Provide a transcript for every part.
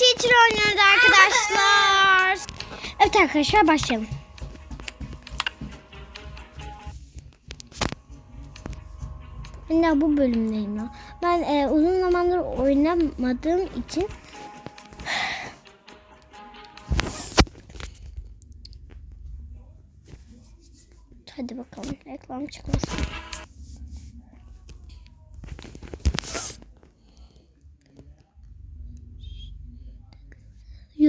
Teacher oynuyoruz arkadaşlar. Evet arkadaşlar başlayalım. Ben daha bu bölümdeyim ya. Ben e, uzun zamandır oynamadığım için Hadi bakalım reklam çıkmasın.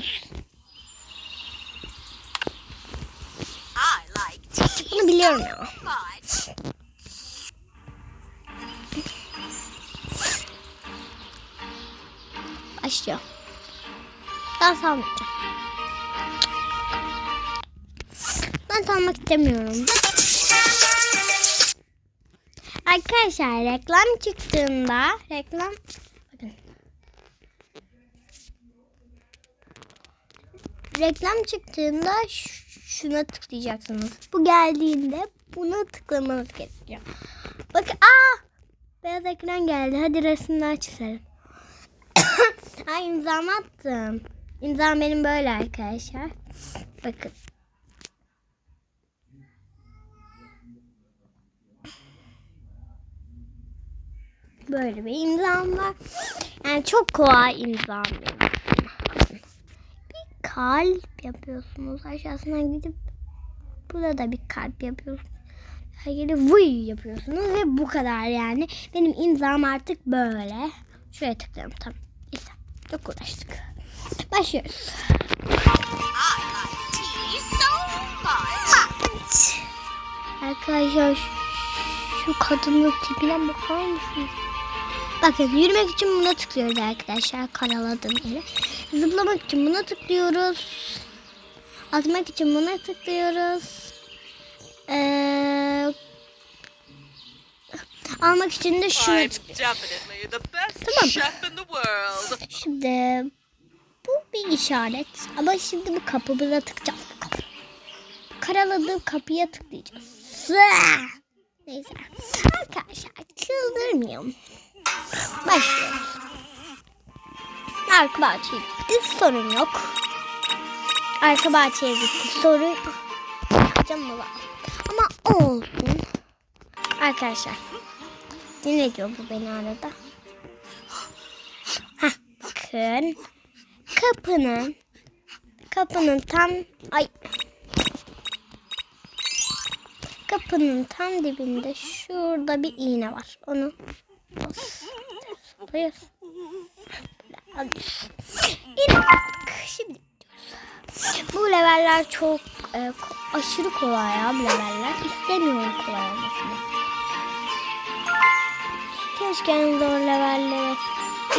Tea Bunu biliyorum ya. Başlıyor. Daha salmayacağım. Ben salmak istemiyorum. Arkadaşlar reklam çıktığında reklam Reklam çıktığında şuna tıklayacaksınız. Bu geldiğinde buna tıklamanız gerekiyor. Bakın aa beyaz ekran geldi. Hadi resimler çizelim. Ay imzamı attım. İmzam benim böyle arkadaşlar. Bakın. Böyle bir imzam var. Yani çok kolay imzam benim. Kalp yapıyorsunuz. Aşağısından gidip burada da bir kalp yapıyorsunuz. Yere vıy yapıyorsunuz ve bu kadar yani. Benim imzam artık böyle. Şuraya tıklıyorum tamam. İşte çok uğraştık. Başlıyoruz. Arkadaşlar şu- kadının tipine bakar mısınız? Bakın yürümek için buna tıklıyoruz arkadaşlar. Karaladığım yere. Zıplamak için buna tıklıyoruz. Atmak için buna tıklıyoruz. Ee, almak için de best Tamam. Şimdi bu bir işaret. Ama şimdi bu kapımıza tıkacağız. Bu kapı. Karaladığım kapıya tıklayacağız. Neyse. Arkadaşlar çıldırmayalım. Başlıyoruz. Arka bahçeye gitti. Sorun yok. Arka bahçeye gitti. Sorun yapacağım var? Ama olsun. Arkadaşlar. Ne diyor bu beni arada? Hah bakın. Kapının kapının tam ay kapının tam dibinde şurada bir iğne var. Onu bas. Buyur. Şimdi. Bu leveller çok e, aşırı kolay ya bu leveller. İstemiyorum kolay olmasını. Keşke en zor levellere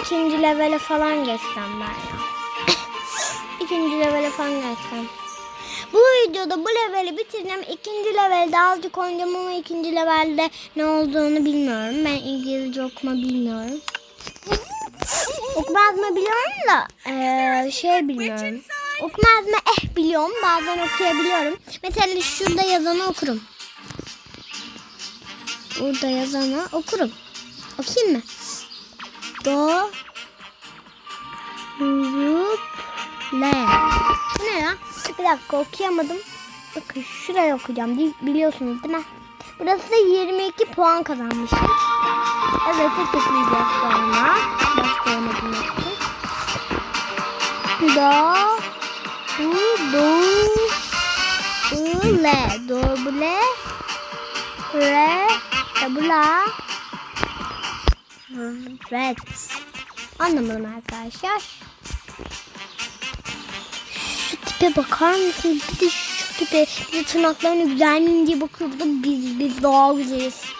ikinci levele falan geçsem ben ya. ikinci levele falan geçsem. Bu videoda bu leveli bitireceğim. İkinci levelde azıcık oynayacağım ama ikinci levelde ne olduğunu bilmiyorum. Ben İngilizce okuma bilmiyorum. Okuma yazma biliyorum da eee, şey bilmiyorum. Okuma yazma eh biliyorum. Bazen okuyabiliyorum. Mesela şurada yazanı okurum. Burada yazanı okurum. Okuyayım mı? Do Grup Le. Bu ne ya? Bir dakika okuyamadım. Bakın şuraya okuyacağım. Bi- Biliyorsunuz değil mi? Burası 22 puan kazanmıştım. Evet tıklayacağız sonra. Başka oynayabilmek için. Do Bu Do I, Le Doble Re Tabula Red. Anlamadım arkadaşlar. Şu tipe bakar mısın? Bir de şu tipe. Bir de tırnaklarını güzel miyim diye bakıyordu. Biz, biz daha güzeliz.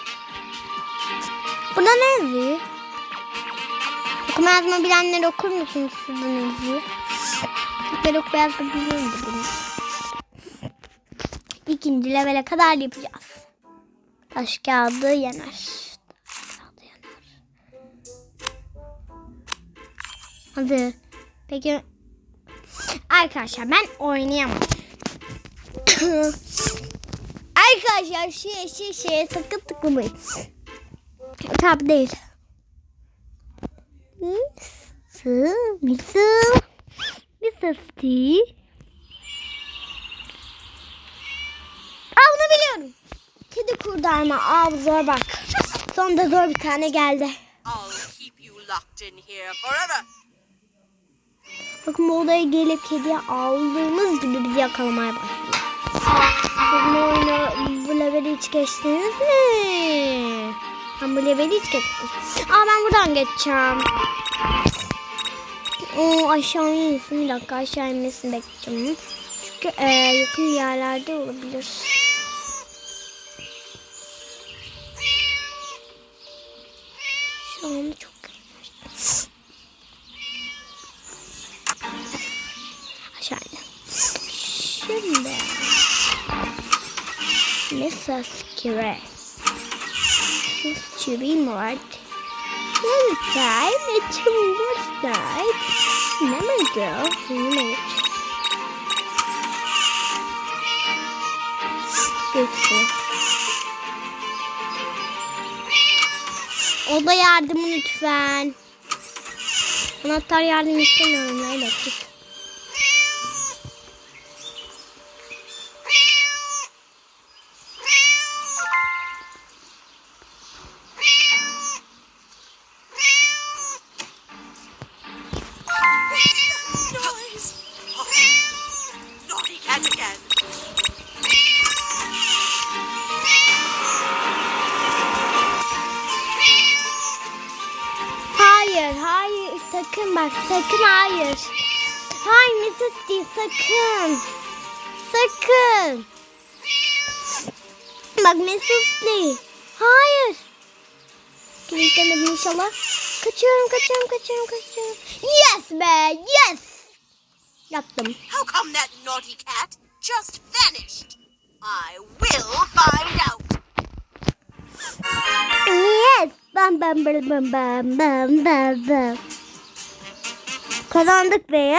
Buna ne yazıyor? Okuma yazma bilenler okur musunuz şurada ne yazıyor? Ben okuma yazma biliyorum bunu. İkinci levele kadar yapacağız. Taş kağıdı yener. Kağıdı yener. Hadi. Peki arkadaşlar ben oynayamam. arkadaşlar şu yeşil şeye sakın tıklamayın. Tabi değil. Misı, misı. Necessity. Aa bunu biliyorum. Kedi kurtarma. Aa bu zor bak. Sonunda zor bir tane geldi. Bakın bu odaya gelip kediye aldığımız gibi bizi yakalamaya başlıyor. Bu oyunu bu leveli hiç geçtiniz mi? Ben bu leveli hiç geçmedim. Aa ben buradan geçeceğim. Oo aşağı inmesin. Bir dakika aşağı inmesini bekleyeceğim. Çünkü e, yakın yerlerde olabilir. Şu anda çok. Şimdi Mrs. Kire Mrs. Chibimort Let me try It's what's night Never go Sütü Oda yardımı lütfen. Anahtar yardım istemiyorum. Git. Sakın bak, sakın hayır. Hayır, Mrs. değil, sakın. Sakın. Bak Mrs. değil. Hayır. Kilitlemedim inşallah. Kaçıyorum, kaçıyorum, kaçıyorum, kaçıyorum. Yes be, yes. Yaptım. How come that naughty cat just vanished? I will find out. Yes. Bam bam bam bam bam bam bam. Kazandık be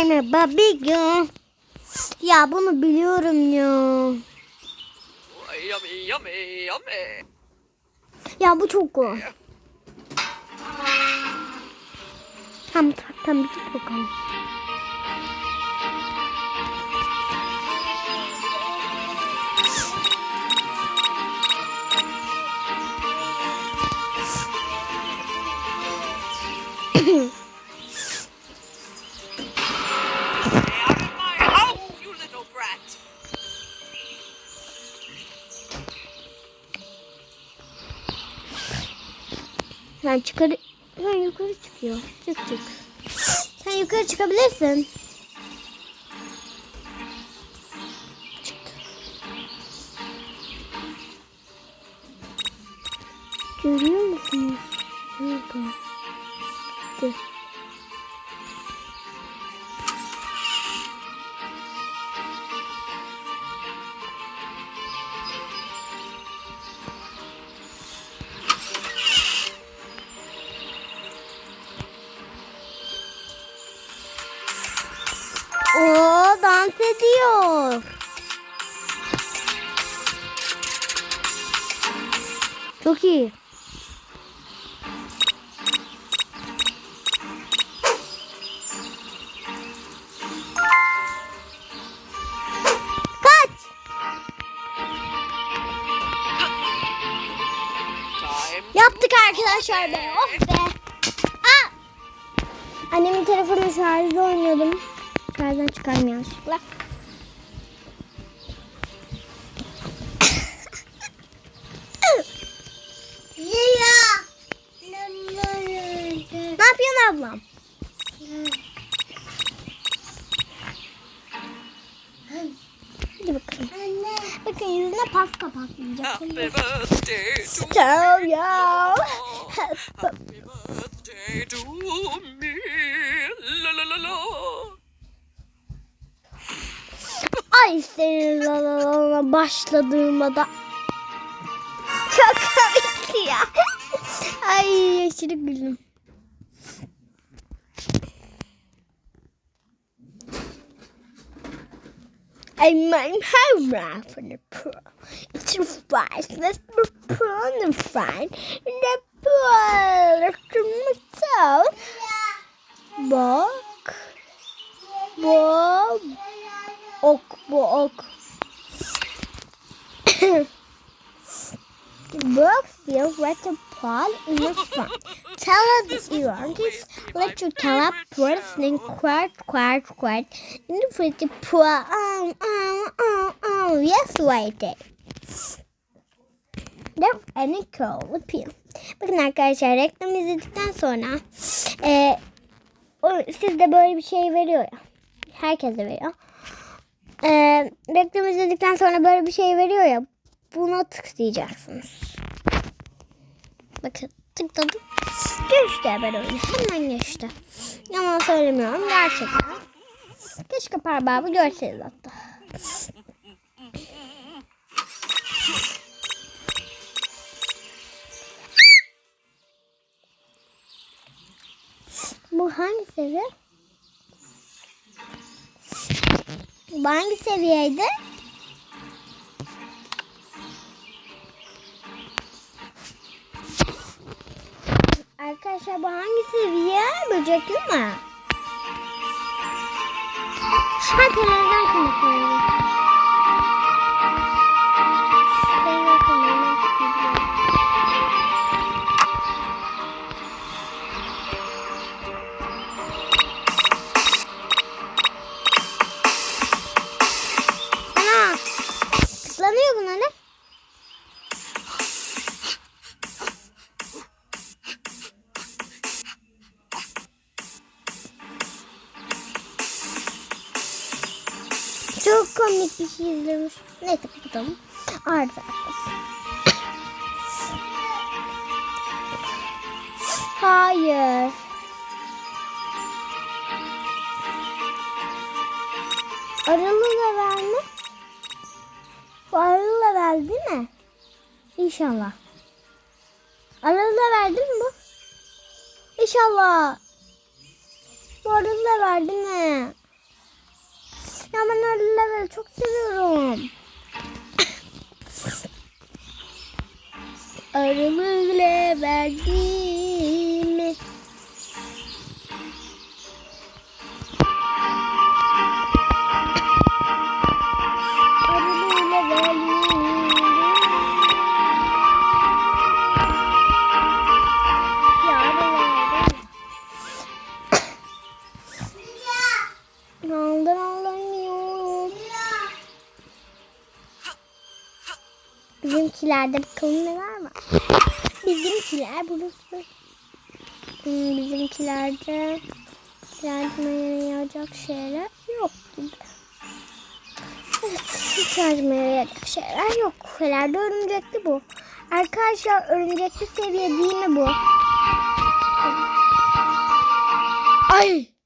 I'm a baby girl. Ya bunu biliyorum ya. Yummy, yummy, yummy. Ya bu çok kolay. Tam tam tam bir git bakalım. Stay Sen çıkar... Sen yukarı çıkıyor. Çık çık. Sen yukarı çıkabilirsin. Çıktı. Görüyor musunuz? Şurada. Gitti. Çok. Yaptık arkadaşlar be. Oh be. Aa! Annemin telefonu şarjda oynuyordum. Şarjdan çıkarım yanlışlıkla. yapıyorsun ablam? Hadi bakalım. Anne. Bakın yüzüne pas kapatmayacak. Happy birthday to me. La la la la. Ay senin la la la la başladığıma da. Çok komikti ya. Ay aşırı güldüm. I'm my program for the pro. It's fast, that's the pro and fine. And the pro to myself. Walk, walk, walk, walk. The book filled with the plot in the front. Tell us the Iraqis let you tell up words and quack quack quack and with the pool. Yes, waiting. Def any curl yapıyor. Bakın arkadaşlar reklam izledikten sonra e, o, sizde böyle bir şey veriyor ya. Herkese veriyor. E, reklam izledikten sonra böyle bir şey veriyor ya. Buna tıklayacaksınız. Bakın tıkladım. Geçti haber oyunu. Hemen geçti. Yalan söylemiyorum gerçekten. Keşke parmağımı görseniz hatta. Bu hangi seviye? Bu hangi seviyeydi? Arkadaşlar bu hangi seviye? Böcekli mi? Ha televizyon kamerası. Çok komik bir şey izlemiş. Neyse kapatalım. Arda. Hayır. Arılı level mi? Bu arılı level değil mi? İnşallah. Arılı level değil mi bu? İnşallah. Bu arılı level değil mi? Ya ben level çok seviyorum. arılı level değil Bizimkilerde bakalım neler var. Bizimkiler burası. Hmm, bizimkilerde yardıma yarayacak şeyler yok gibi. Evet, hiç yardıma yarayacak şeyler yok. Herhalde örümcekli bu. Arkadaşlar örümcekli seviye değil mi bu? Ay!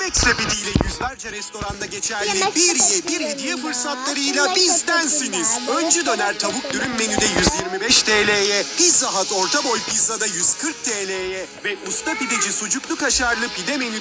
Yemek sepetiyle yüzlerce restoranda geçerli Yemek bir ye bir hediye fırsatlarıyla Yemek bizdensiniz. Öncü döner tavuk dürüm menüde 125 TL'ye, Pizza Hut orta boy pizzada 140 TL'ye ve usta pideci sucuklu kaşarlı pide menüde